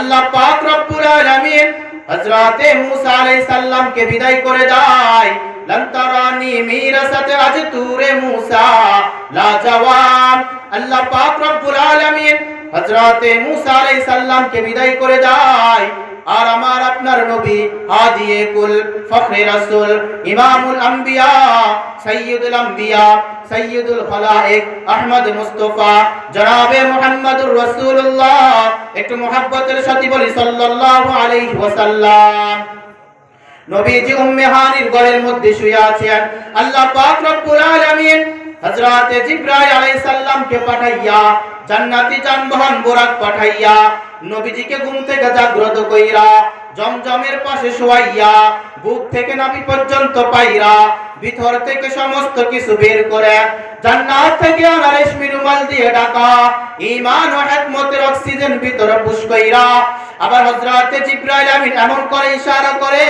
আল্লাহ পাক রব্বুল আলামিন হযরতে মূসা আলাইহিস সালামকে বিদায় করে দেয়। লন্তরানি তারানি মিরাসাতে আজ তুরে মুসা লাজওয়ান আল্লাহ পাক রব্বুল আলামিন হযরতে মূসা আলাইহিস সালামকে বিদায় করে দেয়। আর আমার আপনার নবী হাদিয়ে কুল ফখরে রাসূল, ইমামুল আম্বিয়া, সাইয়্যিদুল আম্বিয়া সৈয়দুল খলায়েক, আহমদ মুস্তফা, জনাবে মুহাম্মদুর রাসূলুল্লাহ। একটু মোহাব্বতের সাথে বলি, সাল্লাল্লাহু আলাইহি ওয়াসাল্লাম। নবীজি উম্মে হানির ঘরের মধ্যে শুয়ে আছেন। আল্লাহ পাক রব্বুল আলামিন হযরত জিবরাইল আলাইহিস সালামকে পাঠাইয়া, জান্নাতি যানবাহন বোরাক পাঠাইয়া নবীজিকে ঘুম থেকে জাগ্রত কইরা, জমজমের পাশে শোয়াইয়া, বুক থেকে নাভি পর্যন্ত পাইরা, ভিতর থেকে সমস্ত কিছু বের করে জান্নাত থেকে আনা রেশমি রুমাল দিয়ে ঢাকা। ঈমান ও হিকমতের অক্সিজেন ভিতরে পুশ কইরা। আবার হযরতে জিবরাইল আমিন এমন করে ইশারা করে,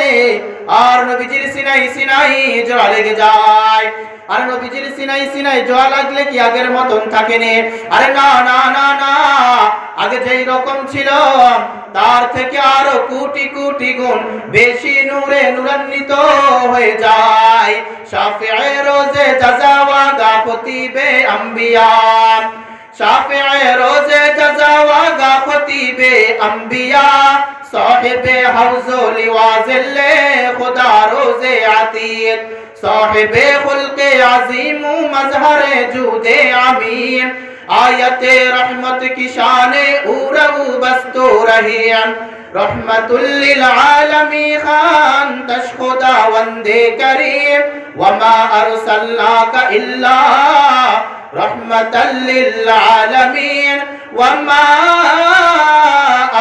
আর নবীজির সিনাই সিনাই জোড়া লেগে যায়। আর নবীজির সিনাই সিনাই জোয়া লাগলে কি আগের মতন থাকেনি? আরে না না না না, আগে যেই রকম ছিল, তার থেকে আরও কোটি কোটি গুণ বেশি নূরে নূরান্বিত হয়ে যায়। শাফিঈ রোজে জাজাওয়া خطیب انبیاء۔ شافع روز جزا واغا خطیب انبیاء۔ صاحب حوز و لوازل خدا روز عتیق صاحب خلق عظیم و مظہر جود عمیم آیت رحمت کی شان او رو بستو رہیم رحمة للعالمين تشهد وندي كريم وما أرسلناك إلا رحمة للعالمين وما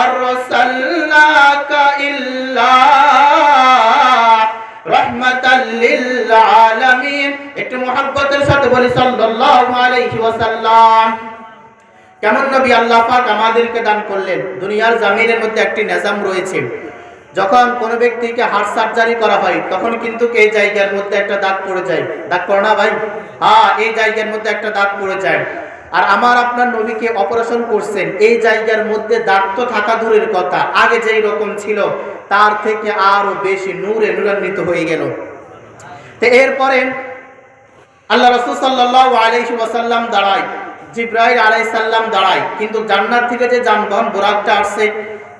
أرسلناك إلا رحمة للعالمين একটু মোহাম্মতের সাথে বলি সাল্লাল্লাহু আলাইহি ওয়াসাল্লাম কেমন নবী আল্লাহ পাক আমাদেরকে দান করলেন? দুনিয়ার জামিনের মধ্যে একটি নিজাম রয়েছে। যখন কোন ব্যক্তিকে হার্ট সার্জারি করা হয়, তখন কিন্তু এই জায়গার মধ্যে একটা দাগ পড়ে যায়। দাগ পড়ে না ভাই? হ্যাঁ এই জায়গার মধ্যে একটা দাগ পড়ে যায়। আর আমার আপনার নবীকে অপারেশন করছেন, এই জায়গার মধ্যে দাগ তো থাকা দূরের কথা। আগে যেই রকম ছিল, তার থেকে আরও বেশি নূরে নূরান্বিত হয়ে গেল। তো এরপরে আল্লাহ রসুল সাল্লাহ আলাইহি ওয়াসাল্লাম দাঁড়ায়। জিব্রাইল আলাইহিস সাল্লাম দাঁড়ায়। কিন্তু জান্নাত থেকে যে যানবাহন, বোরাকটা আসছে,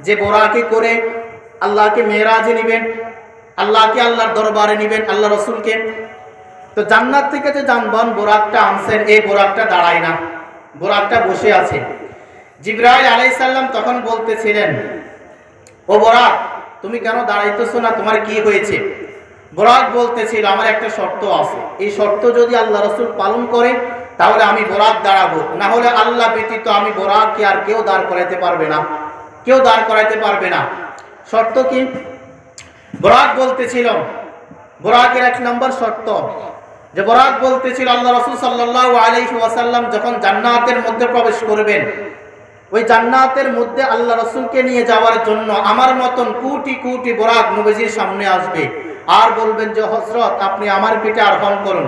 যে বোরাকে করে আল্লাহকে মেয়েরাজে নিবেন, আল্লাহকে আল্লাহর দরবারে নিবেন, আল্লাহ রসুলকে, তো জান্নাত থেকে যে যানবাহন, বোরাকটা আনছেন, এই বোরাকটা দাঁড়ায় না। বোরাকটা বসে আছে। জিব্রাইল আলাইহিস সাল্লাম তখন বলতেছিলেন, ও বরাক, তুমি কেন দাঁড়াইতেছো না? তোমার কি হয়েছে? বরাক বলতেছিল, আমার একটা শর্ত আছে। এই শর্ত যদি আল্লাহ রসুল পালন করে তাহলে আমি বরাক দাঁড়াবো। না হলে আল্লাহ ব্যতীত আমি বরাককে আর কেউ দাঁড় করাইতে পারবে না? কেউ দাঁড় করাইতে পারবে না। শর্ত কি? বরাক বলতেছিল। বরাকের এক নম্বর শর্ত। যে বরাক বলতেছিল আল্লাহ রসুল সাল্লাহ আলাইহি ওয়াসাল্লাম যখন জান্নাতের মধ্যে প্রবেশ করবেন, ওই জান্নাতের মধ্যে আল্লাহ রসুলকে নিয়ে যাওয়ার জন্য আমার মতন কুটি কুটি বরাক নবীজির সামনে আসবে। আর বলবেন যে হজরত আপনি আমার পিঠে আরোহণ করুন।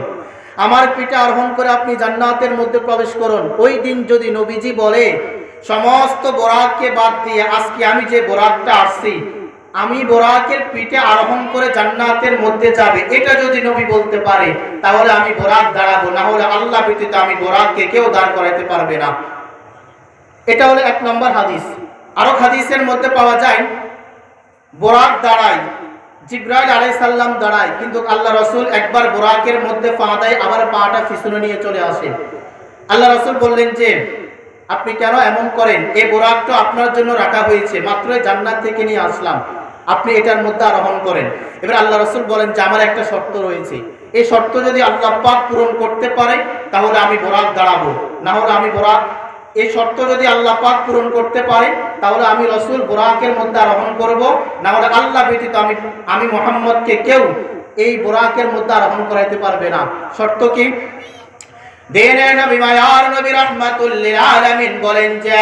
আমার পিঠে আরোহণ করে আপনি জান্নাতের মধ্যে প্রবেশ করুন। ওই দিন যদি নবীজি বলে, সমস্ত বরাককে বাদ দিয়ে আজকে আমি যে বরাকটা আসছি, আমি বোরাকের পিঠে আরোহণ করে জান্নাতের মধ্যে যাবে। এটা যদি নবী বলতে পারে, তাহলে আমি বোরাক দাঁড়াবো। না হলে আল্লাহ ব্যতীত আমি বোরাককে কেউ দাঁড় করাইতে পারবে না। এটা হলো এক নম্বর হাদিস। আরও হাদিসের মধ্যে পাওয়া যায় বোরাক দাঁড়ায় জিব্রাইল আলাই সাল্লাম দাঁড়ায়, কিন্তু আল্লাহ রসুল একবার বোরাকের মধ্যে পা দেয়, আবার পাটা ফিসুনে নিয়ে চলে আসে। আল্লাহ রসুল বললেন যে, আপনি কেন এমন করেন? এই বোরাকটা আপনার জন্য রাখা হয়েছে, মাত্র জান্নাত থেকে নিয়ে আসলাম। আপনি এটার মধ্যে আরোহণ করেন। এবার আল্লাহ রসুল বলেন যে, আমার একটা শর্ত রয়েছে। এই শর্ত যদি আল্লাহ পাক পূরণ করতে পারে, তাহলে আমি বোরাক দাঁড়াবো। না হলে আমি বোরাক এই শর্ত যদি আল্লাহ পাক পূরণ করতে পারে, তাহলে আমি রসুল বোরাকের মধ্যে আরোহণ করব। না হলে আল্লাহ ব্যতীত আমি আমি মোহাম্মদকে কেউ এই বোরাকের মধ্যে আরোহণ করাইতে পারবে না। শর্ত কি? বলেন যে,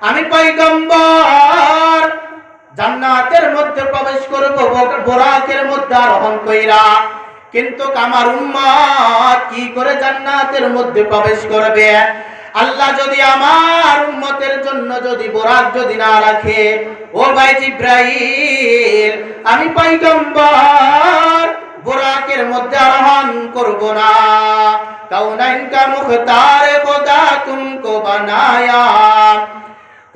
আমি পয়গম্বর জান্নাতের মধ্যে প্রবেশ করব, বোরাকের মধ্যে আরোহণ কইরা। কিন্তু আমার উম্মত কি করে জান্নাতের মধ্যে প্রবেশ করবে? আল্লাহ যদি আমার উম্মতের জন্য যদি বরাত যদি না রাখে, ও ভাই ইব্রাহিম আমি পাইগম্বর বোরাকের মধ্যে আরোহণ করব না। কাউনাইন কা মুখতার খোদা তুমকো বানায়া।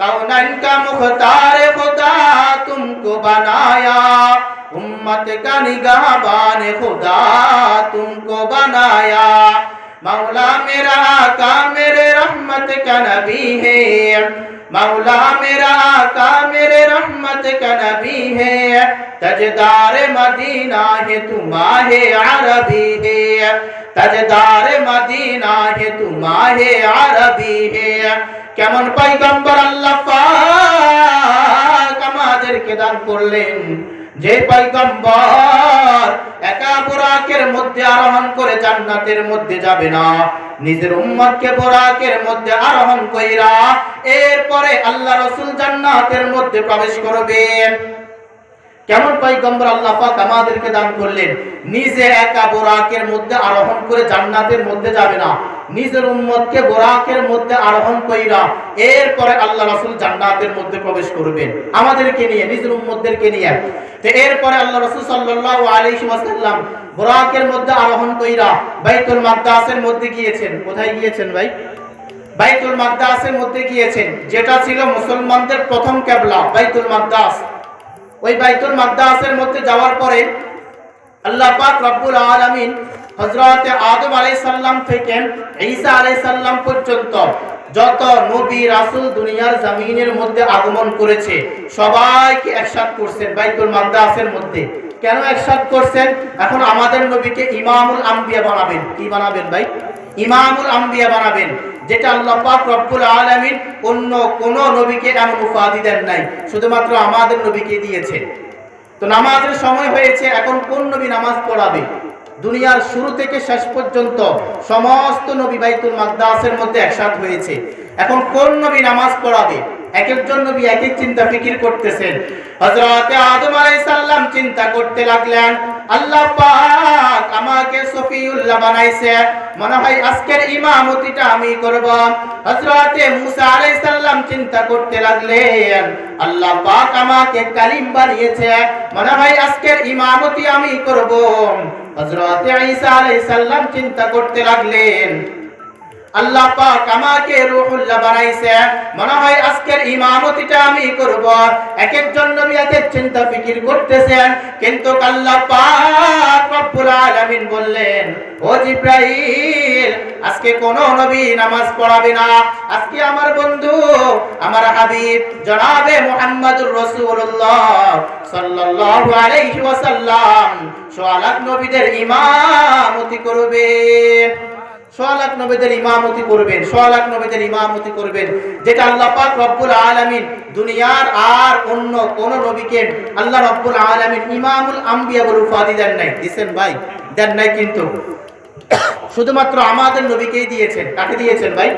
কাউনাইন কা মুখতার খোদা তুমকো বানায়া। উম্মত কা নিগাহ খোদা তুমকো বানায়া। مولا میرا آقا میرے رحمت کا نبی ہے۔ مولا میرا آقا میرے رحمت کا نبی ہے۔ تجدار مدینہ ہے تمہارے عربی ہے۔ تجدار مدینہ ہے تمہارے عربی ہے۔ কেমন পাইগম্বর আল্লাহ পাক আমাদেরকে দান করলেন যে পাইগম্বর একা বোরাকের মধ্যে আরোহণ করে জান্নাতের মধ্যে যাবে না, নিজের উম্মতকে বোরাকের মধ্যে আরোহণ কইরা এরপরে আল্লাহ রসুল জান্নাতের মধ্যে প্রবেশ করবেন। কেমন পয়গম্বর আল্লাহ পাক আমাদেরকে দান করলেন? নিজে একা বোরাকের মধ্যে আরোহণ করে জান্নাতের মধ্যে যাবে না। নিজের উম্মতকে বোরাকের মধ্যে আরোহণ কইরা এরপরে আল্লাহ রাসূল জান্নাতের মধ্যে প্রবেশ করবেন। আমাদেরকে নিয়ে, নিজের উম্মতদেরকে নিয়ে। তো এরপরে আল্লাহ রাসূল সাল্লাল্লাহু আলাইহি ওয়াসাল্লাম বোরাকের মধ্যে আরোহণ কইরা বাইতুল মাকদাসের মধ্যে গিয়েছেন। কোথায় গিয়েছেন ভাই? বাইতুল মাকদাসের মধ্যে গিয়েছেন, যেটা ছিল মুসলমানদের প্রথম কেবলা বাইতুল মাকদাস। ওই বাইতুল মাকদাসের মধ্যে যাওয়ার পরে আল্লাহ পাক রব্বুল আলামিন হযরত আদম আলাইহিস সালাম থেকে ঈসা আলাইহিস সালাম পর্যন্ত যত নবী, রাসূল দুনিয়ার জমিনের মধ্যে আগমন করেছে, সবাইকে একসাথ করছেন বাইতুল মাকদাসের মধ্যে। কেন একসাথ করছেন? এখন আমাদের নবীকে ইমামুল আম্বিয়া বানাবেন। কি বানাবেন ভাই? ইমামুল আম্বিয়া বানাবেন। যেটা আল্লাহ পাক রব্বুল আলামিন অন্য কোন নবীকে এমন উপাধি দেন নাই? শুধুমাত্র আমাদের নবীকে দিয়েছেন তো নামাজের সময় হয়েছে, এখন কোন নবী নামাজ পড়াবে? দুনিয়ার শুরু থেকে শেষ পর্যন্ত সমস্ত নবী বাইতুল মাকদাসের মধ্যে একসাথ হয়েছে। এখন কোন নবী নামাজ পড়াবে? এক একজন নবী এক এক চিন্তা ফিকির করতেছেন। হযরতে আদম আলাইহিস সালাম চিন্তা করতে লাগলেন আল্লাহ পাক আমাকে সফিউল্লাহ বানাইছে। মনে হয় আজকের ইমামতিটা আমি করব। হযরতে মুসা আলাইহিস সালাম চিন্তা করতে লাগলেন, আল্লাহ পাক আমাকে কালিম বানিয়েছে। মনে হয় আজকের ইমামতি আমি করব। হযরতে ঈসা আলাইহিস সালাম চিন্তা করতে লাগলেন আল্লাহ পাক আমাকে রূহুল্লাহ বানাইছে। মনে হয় আজকের ইমামতিটা আমি করব। এক একজন নবী এক এক চিন্তা ফিকির করতেছেন, কিন্তু আল্লাহ পাক রব্বুল আলামিন বললেন, ও জিব্রাইল, আজকে কোন নবী নামাজ পড়াবে না। আজকে আমার বন্ধু, আমার হাবিব, জনাবে মুহাম্মদুর রাসূলুল্লাহ সাল্লাল্লাহু আলাইহি ওয়াসাল্লাম সোয়ালাক নবীদের ইমামতি করবে। সোয়ালাক নবীদের ইমামতি করবেন সোয়ালাক নবীদের ইমামতি করবেন। যেটা দুনিয়ার আর অন্য কোন নবীকে আল্লাহ রব্বুল ইমামুল উপাধি দেন নাই। ভাই? দেন নাই কিন্তু। শুধুমাত্র আমাদের নবীকেই দিয়েছেন। কাকে দিয়েছেন ভাই?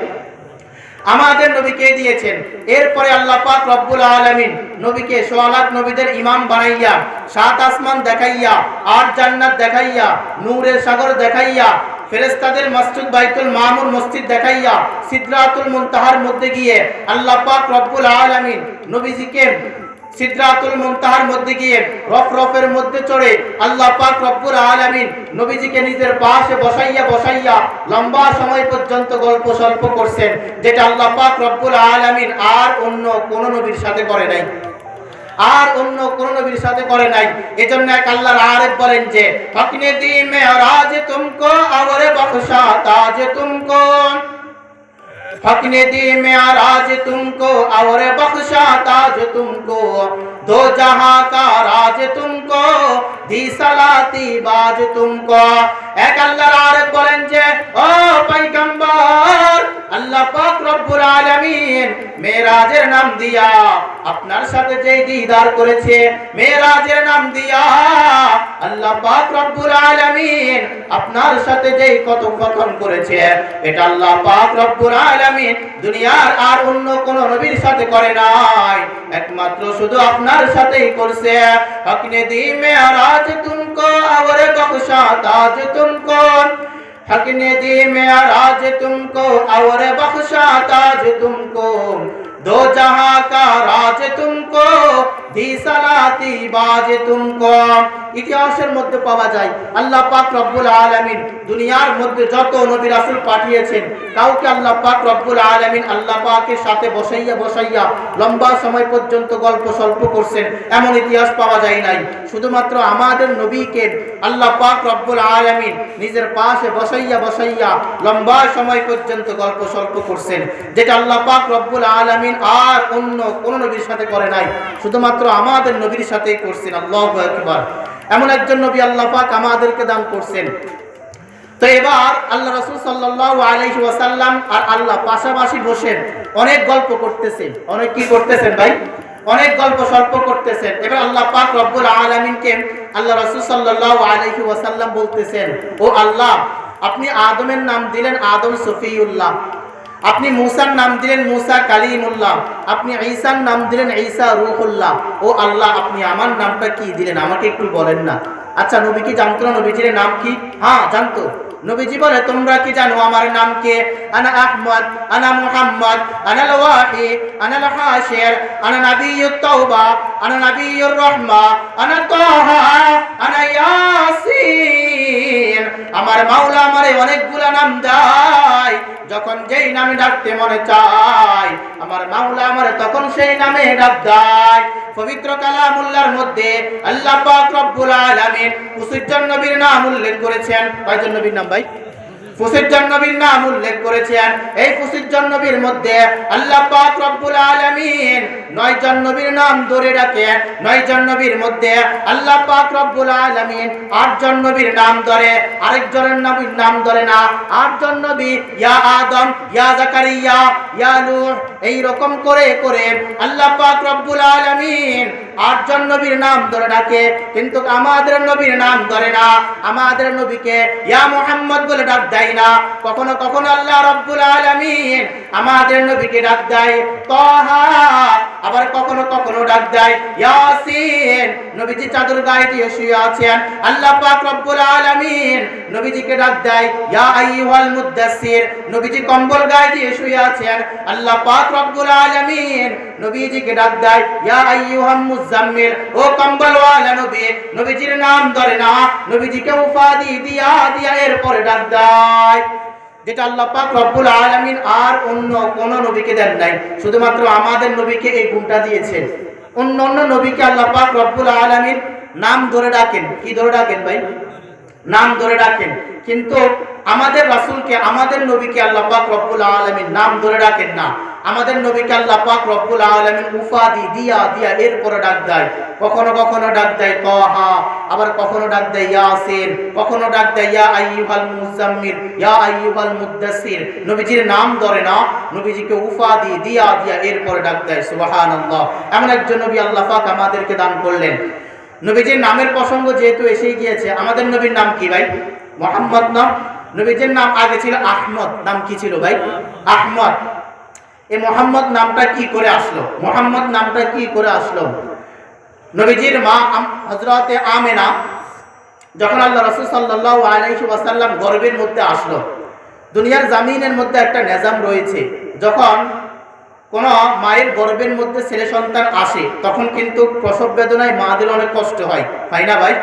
আমাদের নবীকে দিয়েছেন। এরপরে আল্লাহ পাক রব্বুল আলামিন নবীকে সোয়ালাত নবীদের ইমাম বানাইয়া, সাত আসমান দেখাইয়া, আট জান্নাত দেখাইয়া, নূরের সাগর দেখাইয়া ফেরেশতাদের মসজিদ বাইতুল মামুর মসজিদ দেখাইয়া সিদরাতুল মুনতাহার মধ্যে গিয়ে আল্লাহ পাক রব্বুল আলামিন নবীজিকে সিদরাতুল মুনতাহার মধ্যে গিয়ে রফ রফের মধ্যে চড়ে আল্লাহ পাক রব্বুল আলামিন নবীজিকে নিজের পাশে বসাইয়া বসাইয়া লম্বা সময় পর্যন্ত গল্প সল্প করছেন, যেটা আল্লাহ পাক রব্বুল আলামিন আর অন্য কোন নবীর সাথে করে নাই। আর অন্য কোন নবীর সাথে করে নাই এজন্য এক আল্লাহর আরেফ বলেন যে হকনে দি মেরাজ তুমকো আওরে বখশা তাজ তুমকো हकने दी मेराज तुमको और बख्शा ताज तुमको दो जहां का राज तुमको दी सलाती बाज तुमको এক আল্লাহর আরেফ বলেন যে ও পয়গম্বর আল্লাহ পাক রব্বুল আলামিন মেরাজের নাম দিয়া আপনার সাথে যেই দিদার করেছে মেরাজের নাম দিয়া আল্লাহ পাক রব্বুল আলামিন আপনার সাথে যেই কথোপকথন করেছে এটা আল্লাহ পাক রব্বুল আলামিন দুনিয়ার আর অন্য কোন নবীর সাথে করে নাই একমাত্র শুধু আপনার সাথেই করছে হকনে দি মেরাজ তুমকো और बख्शा ताज तुमको हक ने दी मेराज तुमको और बख्शा ताज तुमको दो जहां का राज तुमको ইতিহাসের মধ্যে পাওয়া যায়, আল্লাহ পাক রব্বুল আলমিন দুনিয়ার মধ্যে যত নবী রাসুল পাঠিয়েছেন, কাউকে আল্লাহ পাক রব্বুল আলমিন আল্লাহ পাকের সাথে বসাইয়া বসাইয়া লম্বা সময় পর্যন্ত গল্প স্বল্প করছেন, এমন ইতিহাস পাওয়া যায় নাই। শুধুমাত্র আমাদের নবীকে আল্লাহ পাক রব্বুল আলমিন নিজের পাশে বসাইয়া বসাইয়া লম্বা সময় পর্যন্ত গল্প স্বল্প করছেন, যেটা আল্লাহ পাক রব্বুল আলমিন আর অন্য কোনো নবীর সাথে করে নাই। শুধুমাত্র আমাদের নবীর সাথেই করছেন, আল্লাহু আকবার। এমন একজন নবী আল্লাহ পাক আমাদেরকে দান করছেন। তো এবার আল্লাহ রসুল সাল্লাল্লাহু আলাইহি ওয়াসাল্লাম আর আল্লাহ পাশাপাশি বসেন। অনেক গল্প করতেছেন। অনেক কি করতেছেন ভাই? অনেক গল্প সল্প করতেছেন। এবার আল্লাহ পাক রব্বুল আলামিনকে আল্লাহ রসুল সাল্লাল্লাহু আলাইহি ওয়াসাল্লাম বলতেছেন, ও আল্লাহ, আপনি আদমের নাম দিলেন আদম সফিউল্লাহ। আপনি মুসার নাম দিলেন মুসা কালিমুল্লাহ, আপনি ঈসার নাম দিলেন ঈসা রুহুল্লাহ। ও আল্লাহ, আপনি আমার নামটা কি দিলেন? আমাকে একটু বলেন না। আচ্ছা নবী কি জানতো না নবীজির নাম কি? হ্যাঁ জানতো। নবীজি বলে, তোমরা কি জানো আমার নাম কে? আনা আহমদ, আনা মুহাম্মদ, আনা লওয়াহি আনা লহাশির আনা নাবিয়্যুত তাওবা, আনা নাবিয়্যুর রাহমা, আনা তাহা, আনা ইয়াসিন। আমার মাওলা আমারে অনেকগুলা নাম দেয়। যখন যেই নামে ডাকতে মনে চায়, আমার মাওলা আমারে তখন সেই নামে ডাক দেয়। পবিত্র কালামুল্লাহর মধ্যে আল্লাহ পাক রব্বুল আলামিন কুসুজ্জন নবীর নাম উল্লেখ করেছেন। কয়জন নবীর নাম ভাই? ফুসিজ্জন নবীর নাম উল্লেখ করেছেন। এই ফুসিজ্জন নবীর মধ্যে আল্লাহ পাক রব্বুল আলামিন নয় জন নবীর নাম ধরে রাখেন। নয় জন নবীর মধ্যে আল্লাহ পাক রব্বুল আলামিন আট জন নবীর নাম ধরে আরেকজনের নবীর নাম ধরে না। আট জন নবী ইয়া আদম, ইয়া জাকারিয়া, ইয়া নূহ, এই রকম করে করে আল্লাহ পাক রব্বুল আলামিন আটজন নবীর নাম ধরে ডাকে, কিন্তু আমাদের নবীর নাম ধরে না। আমাদের নবীকে ইয়া মুহাম্মদ বলে ডাক দেয় না। কখনো কখনো আল্লাহ রব্বুল আলামিন আমাদের নবীকে ডাক দেয়। তাহা আবার কখনো কখনো ডাক দেয়। ইয়াসিন, নবীজি চাদর গায়ে দিয়ে শুয়ে আছেন। আল্লাহ পাক রব্বুল আলামিন নবীজিকে ডাক দেয়। ইয়া আইয়ুহাল মুদ্দাসসির নবীজি কম্বল গায়ে দিয়ে শুয়ে আছেন। আল্লাহ পাক রব্বুল আলামিন নবীজিকে ডাক দেয়। ইয়া আইয়ুহাম মুজাম্মিল। ও কম্বলওয়ালা নবী, নবীজির নাম ধরে না নবীজিকে উপাধি দিয়া দিয়া এরপরে ডাক দেয়। যেটা আল্লাহ পাক রব্বুল আলামিন আর অন্য কোন নবীকে দেন নাই। শুধুমাত্র আমাদের নবীকে এই গুণটা দিয়েছেন। অন্য অন্য নবীকে আল্লাহ পাক রব্বুল আলামিন নাম ধরে ডাকেন। কি ধরে ডাকেন ভাই? নাম ধরে ডাকেন। কিন্তু আমাদের রাসূলকে, আমাদের নবীকে আল্লাহ পাক রব্বুল আলামিন নাম ধরে ডাকেন না। আমাদের নবীকে আল্লাহ পাক রব্বুল আলামিন উফাদি দিয়া দিয়া এরপরে ডাক দেয়। কখনো কখনো ডাক দেয় তহা আবার কখনো ডাক দেয় ইয়াসিন, কখনো ডাক দেয় ইয়া আইয়ুহাল মুজাম্মিল ইয়া আইয়ুহাল মুদ্দাসসির নবীজির নাম ধরে না, নবীজিকে উফাদি দিয়া দিয়া এরপরে ডাক দেয়। সুবহানাল্লাহ। এমন একজন নবী আল্লাহ পাক আমাদেরকে দান করলেন। নবীজির নামের প্রসঙ্গ যেহেতু এসেই গিয়েছে, আমাদের নবীর নাম কি ভাই? মোহাম্মদ নাম? নবীজির নাম আগে ছিল আহমদ, নাম কি ছিল ভাই? আহমদ। এই মোহাম্মদ নামটা কি করে আসলো? মোহাম্মদ নামটা কি করে আসলো? নবীজির মা হজরতে আমেনা, যখন আল্লাহ রসুল সাল্লাহ আলাইহি ওয়াসাল্লাম গর্বের মধ্যে আসলো, দুনিয়ার জামিনের মধ্যে একটা নিজাম রয়েছে, যখন কোন মায়ের গর্ভের মধ্যে ছেলে সন্তান আসে, তখন কিন্তু প্রসব বেদনায় মাদের অনেক কষ্ট হয়। হয় না ভাই?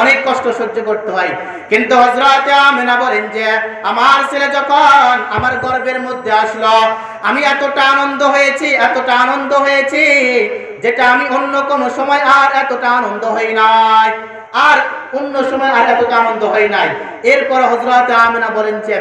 অনেক কষ্ট সহ্য করতে হয়। কিন্তু হজরতে আমেনা বলেন যে, আমার ছেলে যখন আমার গর্ভের মধ্যে আসলো, আমি এতটা আনন্দ হয়েছি, এতটা আনন্দ হয়েছি, যেটা আমি অন্য কোনো সময় আর এতটা আনন্দ হই নাই, আর অন্য সময় আর এতটা আনন্দ হয় নাই। এরপর হজরত আমেনা বলেন যে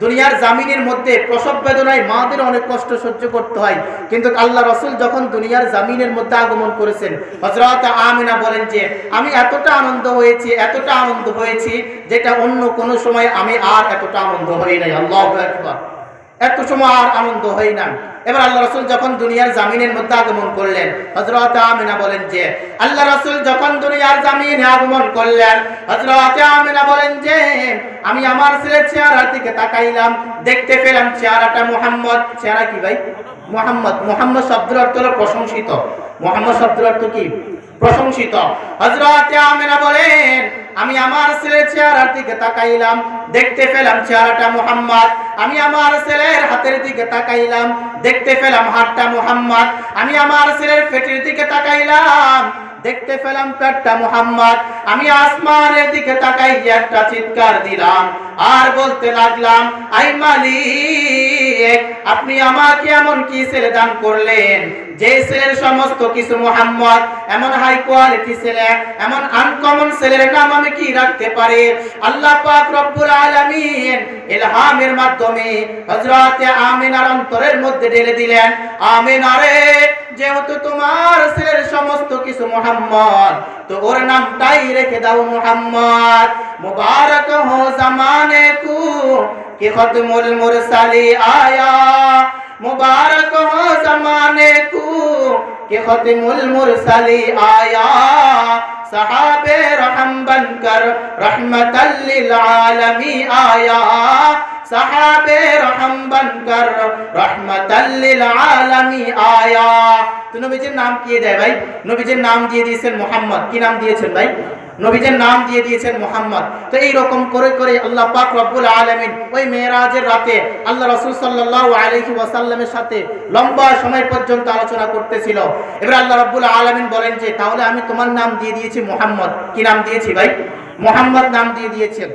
দুনিয়ার জামিনের মধ্যে প্রসব বেদনায় মাদের অনেক কষ্ট সহ্য করতে হয়। কিন্তু আল্লাহ রসুল যখন দুনিয়ার জামিনের মধ্যে আগমন করেছেন হজরত আমিনা বলেন যে, আমি এতটা আনন্দ হয়েছি, এতটা আনন্দ হয়েছি, যেটা অন্য কোনো সময় আমি আর এতটা আনন্দ হই নাই। আল্লাহ একবার এত সময় আর আনন্দ হয় না। এবার আল্লাহ রসুল যখন দুনিয়ার জামিনের মধ্যে আগমন করলেন হজরত আমিনা বলেন যে, আল্লাহ রসুল যখন দুনিয়ার জামিনে আগমন করলেন হজরত আমিনা বলেন যে, আমি আমার ছেলের চেহারার দিকে তাকাইলাম, দেখতে পেলাম চেহারাটা মোহাম্মদ। চেহারা কি ভাই? মোহাম্মদ। মোহাম্মদ শব্দের অর্থ হলো প্রশংসিত। মোহাম্মদ শব্দের অর্থ কি? প্রশংসিত। হজরত বলেন, আমি আমার ছেলের চেহারার দিকে তাকাইলাম, দেখতে পেলাম চেহারাটা মুহাম্মদ। আমি আমার ছেলের হাতের দিকে তাকাইলাম, দেখতে পেলাম হাতটা মুহাম্মদ। আমি আমার ছেলের পেটের দিকে তাকাইলাম দেখতে পেলাম পেটটা মুহাম্মদ। আমি আসমানের দিকে তাকাই একটা চিৎকার দিলাম, আর বলতে লাগলাম, আই মালিক, আপনি আমাকে এমন কি ছেলে দান করলেন? যে ছেলের সমস্ত কিছু মোহাম্মদ, এমন হাই কোয়ালিটি ছেলে, এমন আনকমন ছেলের নাম আমি কি রাখতে পারি? আল্লাহ পাক রব্বুল আলামিন ইলহামের মাধ্যমে হযরত আমিনার অন্তরের মধ্যে ঢেলে দিলেন, আমিনা রে, যেহেতু তোমার ছেলের সমস্ত কিছু মোহাম্মদ محمد تو اور نام تائی رکھ دو محمد مبارک ہو زمانے کو کہ ختم المرسلی آیا مبارک ہو زمانے کو کہ ختم المرسلی آیا صحاب رحم بن کر رحمت للعالمی آیا সাহাবে রহম বনকর রহমতাল লিল আলামি আয়া। তো নবীজির নাম কি দেয় ভাই? নবীজির নাম দিয়ে দিয়েছেন মোহাম্মদ। কি নাম দিয়েছেন ভাই? নবীজির নাম দিয়ে দিয়েছেন মোহাম্মদ। তো এই রকম করে করে আল্লাহ পাক রব্বুল আলামিন ওই মেরাজের রাতে আল্লাহ রাসূল সাল্লাল্লাহু আলাইহি ওয়াসাল্লামের সাথে লম্বা সময় পর্যন্ত আলোচনা করতেছিল। এবার আল্লাহ রব্বুল আলামিন বলেন যে, তাহলে আমি তোমার নাম দিয়ে দিয়েছি মোহাম্মদ। কি নাম দিয়েছি ভাই? মোহাম্মদ নাম দিয়ে দিয়েছেন।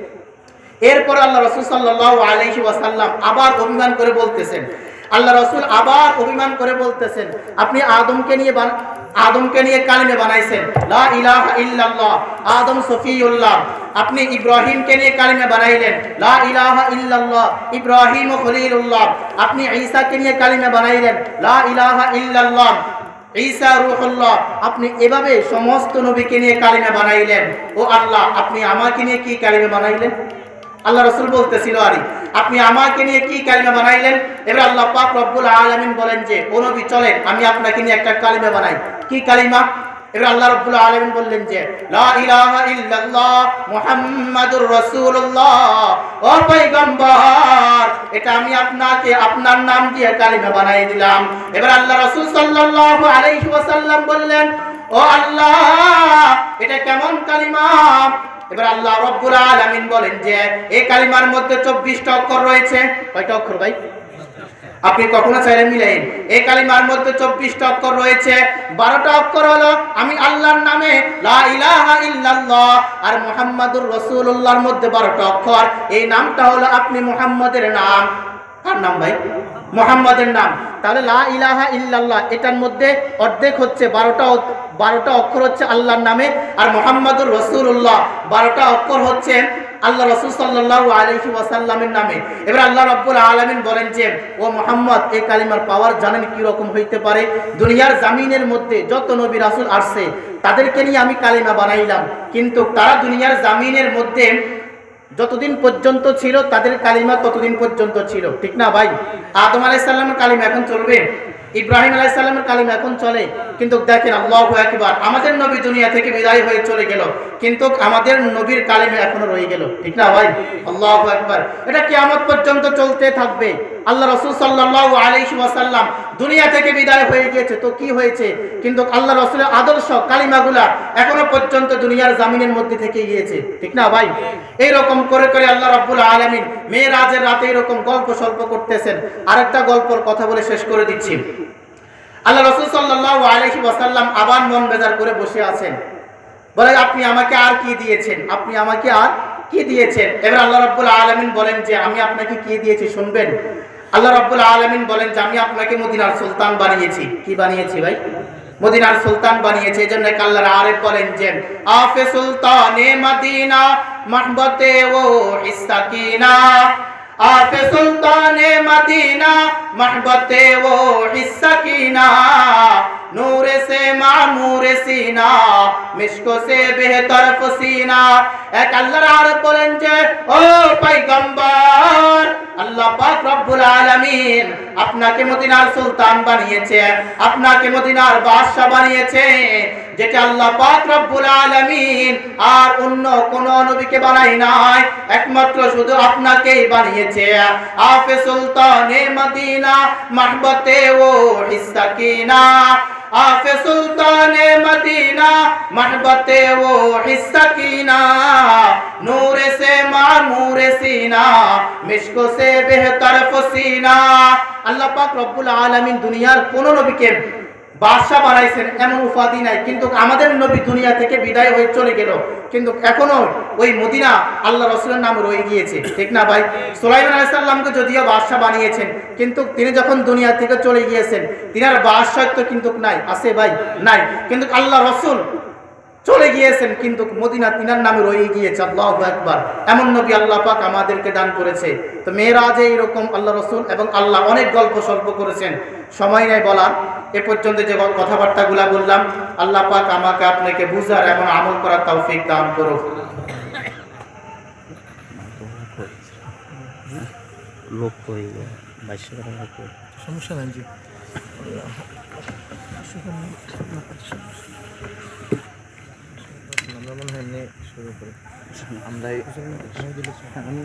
এরপর আল্লাহ রসুল সাল্লাহ আলহি ওয়াসাল্লাম আবার অভিমান করে বলতেছেন। আল্লাহ রসুল আবার অভিমান করে বলতেছেন, আপনি আদমকে নিয়ে আদমকে নিয়ে কালিমে বানাইছেন। লা ইলাহা ইল্লাল্লাহ, আদম সফিউল্লাহ। আপনি ইব্রাহিমকে নিয়ে কালিমে বানাইলেন। লা ইলাহা ইব্রাহিম খলিলুল্লাহ। আপনি ঈসাকে নিয়ে কালিমে বানাইলেন। লা ইলাহা ঈসা রুহুল্লাহ। আপনি এভাবে সমস্ত নবীকে নিয়ে কালিমে বানাইলেন। ও আল্লাহ, আপনি আমাকে নিয়ে কি কালিমে বানাইলেন? আল্লাহ রসুল বলতেছিল, আরে, আপনি আমাকে নিয়ে কি কালিমা বানাইলেন? এবার আল্লাহ পাক রব্বুল আলামিন বলেন যে, ও নবী, চলেন, আমি আপনাকে নিয়ে একটা কালিমা বানাই। কি কালিমা? আল্লাহ বললেন যে এটা আমি আপনাকে, আপনার নাম দিলাম। এবার আল্লাহ বললেন, ও আল্লাহ, এটা কেমন কালিমা? এবার আল্লাহ রব্বুল আলামিন বলেন যে, এই কালিমার মধ্যে 24টা অক্ষর রয়েছে। কয়টা অক্ষর ভাই? আপনি কখনো চাইলে মিলেন এই কালিমার মধ্যে 24টা অক্ষর রয়েছে। 12টা অক্ষর হলো, আমি আল্লাহর নামে লা ইলাহা ইল্লাল্লাহ আর মুহাম্মাদুর রাসূলুল্লাহর মধ্যে 12টা অক্ষর। এই নামটা হলো আপনি মুহাম্মাদের নাম। কার নাম ভাই? মোহাম্মদের নাম। তাহলে লা ইলাহা ইল্লাল্লাহ, এটার মধ্যে অর্ধেক হচ্ছে বারোটা বারোটা অক্ষর হচ্ছে আল্লাহর নামে আর মোহাম্মদুর রসুল্লাহ বারোটা অক্ষর হচ্ছে আল্লাহ রসুল সাল্লাহ আলহি ওয়াসাল্লামের নামে। এবার আল্লাহ রব্বুল আলমিন বলেন যে, ও মোহাম্মদ এই কালিমার পাওয়ার জানেন কি রকম হইতে পারে? দুনিয়ার জামিনের মধ্যে যত নবী রাসুল আসছে, তাদেরকে নিয়ে আমি কালিমা বানাইলাম। কিন্তু তারা দুনিয়ার জামিনের মধ্যে যতদিন পর্যন্ত ছিল, তাদের কালিমা ততদিন পর্যন্ত ছিল। ঠিক না ভাই? আদম আলাইসাল্লামের কালিমা এখন চলবে? ইব্রাহিম আলাইসাল্লামের কালিমা এখন চলে? কিন্তু দেখেন, আল্লাহ একবার আমাদের নবী দুনিয়া থেকে বিদায় হয়ে চলে গেল, কিন্তু আমাদের নবীর কালিমা এখনও রয়ে গেল। ঠিক না ভাই? আল্লাহ একবার এটা কেমন পর্যন্ত চলতে থাকবে। আল্লাহ রসুল সাল্লাহ আলাইহি ওয়াসাল্লাম দুনিয়া থেকে বিদায় হয়ে গিয়েছে। তো কি হয়েছে? কিন্তু আল্লাহ রসুলের আদর্শ, কালিমাগুলা এখনও পর্যন্ত দুনিয়ার জামিনের মধ্যে থেকে গিয়েছে। ঠিক না ভাই? এই রকম করে করে আল্লাহ রব্বুল আলমিন মেয়ে রাজের রাতে এরকম গল্প স্বল্প করতেছেন। আরেকটা গল্পর কথা বলে শেষ করে দিচ্ছি। আল্লাহ রসুল সাল্লাহ আলহি ওয়াসাল্লাম আবার মন বেজার করে বসে আছেন। বলে, আপনি আমাকে আর কি দিয়েছেন? আপনি আমাকে আর কি দিয়েছেন? এবার আল্লাহ রব্বুল আলমিন বলেন যে, আমি আপনাকে কি দিয়েছি? শুনবেন? আল্লাহ রব্বুল আলমিন বলেন যে, আমি আপনাকে মদিনার সুলতান বানিয়েছি। কি বানিয়েছি ভাই? মদিনার সুলতান বানিয়েছে, এই জন্য কাল্লার আরে বলেন যে, আফে সুলতানে মদিনা, মাহবতে ও ইস্তাকিনা আফে সুলতানে মদিনা, মাহবতে ও ইস্তাকিনা নূরে সে মামুরে সিনা, মিশকো সে বেহতর ফসিনা। এক আল্লাহর আর বলেন যে, ও পয়গম্বর, আল্লাহ পাক রব্বুল আলামিন আপনাকে মদিনার সুলতান বানিয়েছে, আপনাকে মদিনার বাদশা বানিয়েছে। যেটা আল্লাহ পাক রব্বুল আলামিন আর অন্য কোন নবীকে বানাই নাই, একমাত্র শুধু আপনাকেই বানিয়েছে। আফে সুলতানে মদিনা, মাহবতে ও হিসাকিনা। আফে সুলতানে মদিনা, মাহবতে ও হিসাকিনা। নূরে সে মামুর সিনা, মিশকো সে বেহতর ফসিনা। আল্লাহ পাক রব্বুল আলামিন দুনিয়ার কোন নবীকে বাদশা বানাইছেন, এমন উপাধি নাই। কিন্তু আমাদের নবী দুনিয়া থেকে বিদায় হয়ে চলে গেল। কিন্তু এখনও ওই মদিনা আল্লাহ রসুলের নাম রয়ে গিয়েছে। ঠিক না ভাই? সোলাইমান আলাইসাল্লামকে যদিও বাদশা বানিয়েছেন, কিন্তু তিনি যখন দুনিয়া থেকে চলে গিয়েছেন, তিনার বাদশাত্ব কিন্তু নাই। আছে ভাই? নাই। কিন্তু আল্লাহ রসুল চলে গিয়েছেন, কিন্তু মদিনা তিনার নামে রয়ে গিয়েছে। আল্লাহ একবার এমন নবী আল্লাহ পাক আমাদেরকে দান করেছে। তো মেয়েরা মেয়েরাজে এইরকম আল্লাহ রসুল এবং আল্লাহ অনেক গল্প সল্প করেছেন। সময় নেই বলার। এ পর্যন্ত যে কথাবার্তাগুলা বললাম আল্লাহ পাক আমাকে আপনাকে বুঝার এবং আমল করার তৌফিক দান করুক। লোক কই বাইশশো টাকা লোক সমস্যা নাই জি। আমরা মনে হয় শুরু করি। আমরা আমি